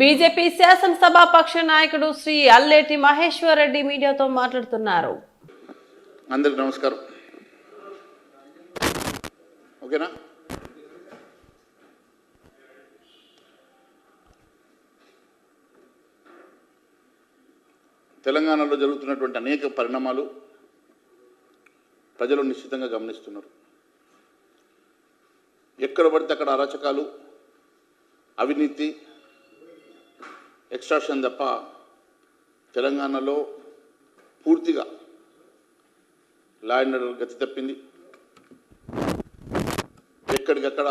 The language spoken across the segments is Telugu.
బీజేపీ శాసనసభాపక్ష నాయకుడు శ్రీ అల్లేటి మహేశ్వర్ రెడ్డి మీడియాతో మాట్లాడుతున్నారు. అందరికి నమస్కారం. ఓకేనా? తెలంగాణలో జరుగుతున్నటువంటి అనేక పరిణామాలు ప్రజలు నిశ్చితంగా గమనిస్తున్నారు. ఎక్కడ పడితే అక్కడ అరాచకాలు అవినీతి ఎక్స్ట్రాక్షన్ తప్ప తెలంగాణలో పూర్తిగా లా అండ్ ఆర్డర్ గతి తప్పింది. ఎక్కడికక్కడ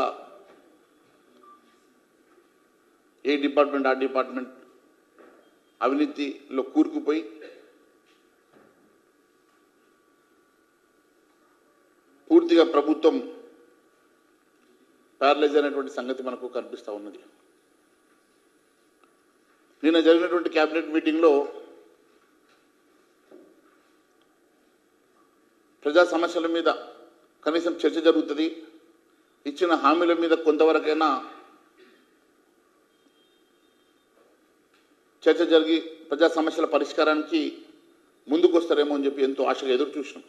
ఏ డిపార్ట్మెంట్ ఆ డిపార్ట్మెంట్ అవినీతిలో కూరుకుపోయి పూర్తిగా ప్రభుత్వం ప్యారలైజ్ అయినటువంటి సంగతి మనకు కనిపిస్తూ ఉన్నది. నిన్న జరిగినటువంటి క్యాబినెట్ మీటింగ్లో ప్రజా సమస్యల మీద కనీసం చర్చ జరుగుతుంది. ఇచ్చిన హామీల మీద కొంతవరకైనా చర్చ జరిగి ప్రజా సమస్యల పరిష్కారానికి ముందుకు వస్తారేమో అని చెప్పి ఎంతో ఆశగా ఎదురు చూసినాం.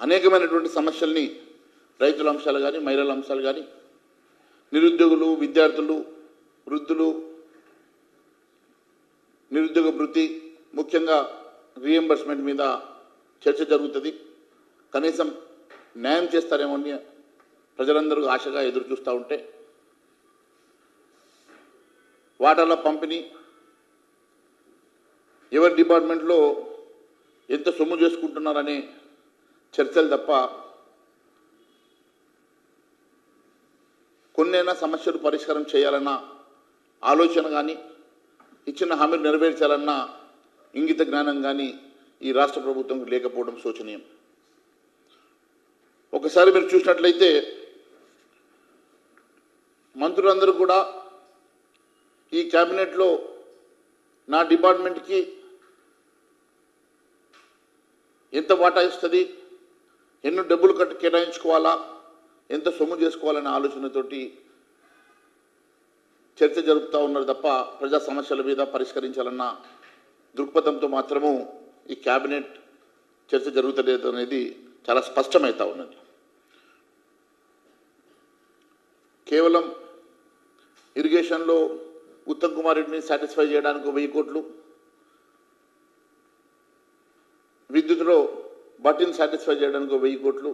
అనేకమైనటువంటి సమస్యల్ని రైతుల అంశాలు కానీ మహిళల అంశాలు కానీ నిరుద్యోగులు విద్యార్థులు వృద్ధులు నిరుద్యోగ వృత్తి ముఖ్యంగా రీఎంబర్స్మెంట్ మీద చర్చ జరుగుతుంది. కనీసం న్యాయం చేస్తారేమో అని ప్రజలందరూ ఆశగా ఎదురు చూస్తూ ఉంటే వాటాల పంపిణీ ఎవరి డిపార్ట్మెంట్లో ఎంత సొమ్ము చేసుకుంటున్నారనే చర్చలు తప్ప కొన్నైనా సమస్యలు పరిష్కారం చేయాలన్న ఆలోచన కానీ ఇచ్చిన హామీలు నెరవేర్చాలన్న ఇంగిత జ్ఞానం కానీ ఈ రాష్ట్ర ప్రభుత్వం లేకపోవడం శోచనీయం. ఒకసారి మీరు చూసినట్లయితే మంత్రులందరూ కూడా ఈ క్యాబినెట్లో నా డిపార్ట్మెంట్కి ఎంత వాటా ఇస్తుంది ఎన్నో డబ్బులు కట్టి కేటాయించుకోవాలా ఎంత సొమ్ము చేసుకోవాలనే ఆలోచనతోటి చర్చ జరుపుతూ ఉన్నారు తప్ప ప్రజా సమస్యల మీద పరిష్కరించాలన్న దృక్పథంతో మాత్రము ఈ క్యాబినెట్ చర్చ జరుగుతలేదు అనేది చాలా స్పష్టమవుతూ ఉన్నది. కేవలం ఇరిగేషన్లో ఉత్తమ్ కుమార్ రెడ్డిని సాటిస్ఫై చేయడానికి ఒక వెయ్యి కోట్లు విద్యుత్లో బట్టిని సాటిస్ఫై చేయడానికి ఒక వెయ్యి కోట్లు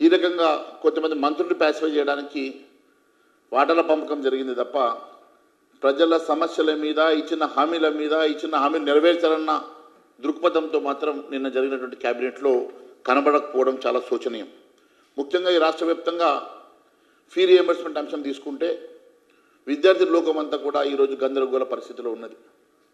ఈ రకంగా కొంతమంది మంత్రులు పాసిఫై చేయడానికి వాటల పంపకం జరిగింది తప్ప ప్రజల సమస్యల మీద ఇచ్చిన హామీల మీద ఇచ్చిన హామీలు నెరవేర్చాలన్న దృక్పథంతో మాత్రం నిన్న జరిగినటువంటి క్యాబినెట్లో కనబడకపోవడం చాలా శోచనీయం. ముఖ్యంగా ఈ రాష్ట్ర వ్యాప్తంగా ఫీ రియంబర్స్మెంట్ అంశం తీసుకుంటే విద్యార్థి లోకం అంతా కూడా ఈరోజు గందరగోళ పరిస్థితిలో ఉన్నది.